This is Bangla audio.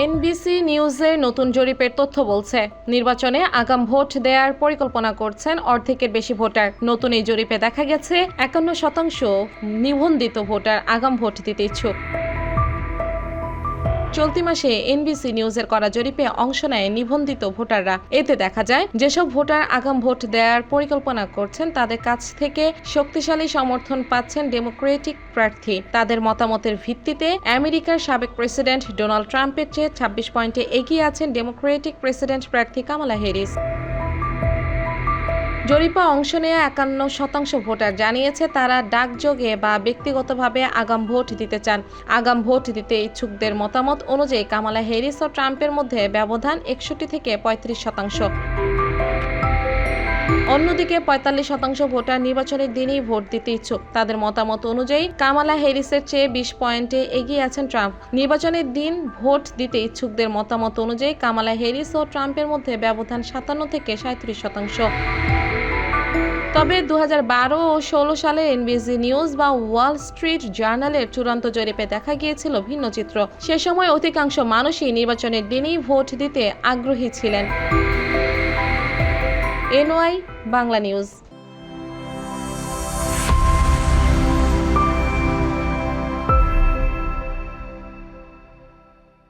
এনবিসি নিউজে নতুন জরিপের তথ্য বলছে, নির্বাচনে আগাম ভোট দেওয়ার পরিকল্পনা করছেন অর্ধেকের বেশি ভোটার। নতুন এই জরিপে দেখা গেছে, একান্ন শতাংশ নিবন্ধিত ভোটার আগাম ভোট দিতে ইচ্ছুক। চলতি মাসে এনবিসি নিউজের করা জরিপে অংশ নেয় নিবন্ধিত ভোটাররা। এতে দেখা যায়, যেসব ভোটার আগাম ভোট দেওয়ার পরিকল্পনা করছেন, তাদের কাছ থেকে শক্তিশালী সমর্থন পাচ্ছেন ডেমোক্রেটিক প্রার্থী। তাদের মতামতের ভিত্তিতে আমেরিকার সাবেক প্রেসিডেন্ট ডোনাল্ড ট্রাম্পের চেয়ে ছাব্বিশ পয়েন্টে এগিয়ে আছেন ডেমোক্রেটিক প্রেসিডেন্ট প্রার্থী কামালা হ্যারিস। জরিপে অংশ নেওয়া একান্ন শতাংশ ভোটার জানিয়েছে তারা ডাকযোগে বা ব্যক্তিগতভাবে আগাম ভোট দিতে চান। আগাম ভোট দিতে ইচ্ছুকদের মতামত অনুযায়ী কামালা হ্যারিস ও ট্রাম্পের মধ্যে ব্যবধান একষট্টি থেকে পঁয়ত্রিশ শতাংশ। অন্যদিকে পঁয়তাল্লিশ শতাংশ ভোটার নির্বাচনের দিনেই ভোট দিতে ইচ্ছুক। তাদের মতামত অনুযায়ী কামালা হ্যারিসের চেয়ে বিশ পয়েন্টে এগিয়ে আছেন ট্রাম্প। নির্বাচনের দিন ভোট দিতে ইচ্ছুকদের মতামত অনুযায়ী কামালা হ্যারিস ও ট্রাম্পের মধ্যে ব্যবধান সাতান্ন থেকে সাঁত্রিশ শতাংশ। তবে দু হাজার বারো ও ষোলো সালে এনবিসি নিউজ বা ওয়াল স্ট্রিট জার্নালের চূড়ান্ত জরিপে দেখা গিয়েছিল ভিন্ন চিত্র। সে সময় অধিকাংশ মানুষই নির্বাচনের দিনেই ভোট দিতে আগ্রহী ছিলেন। NY, Bangla news.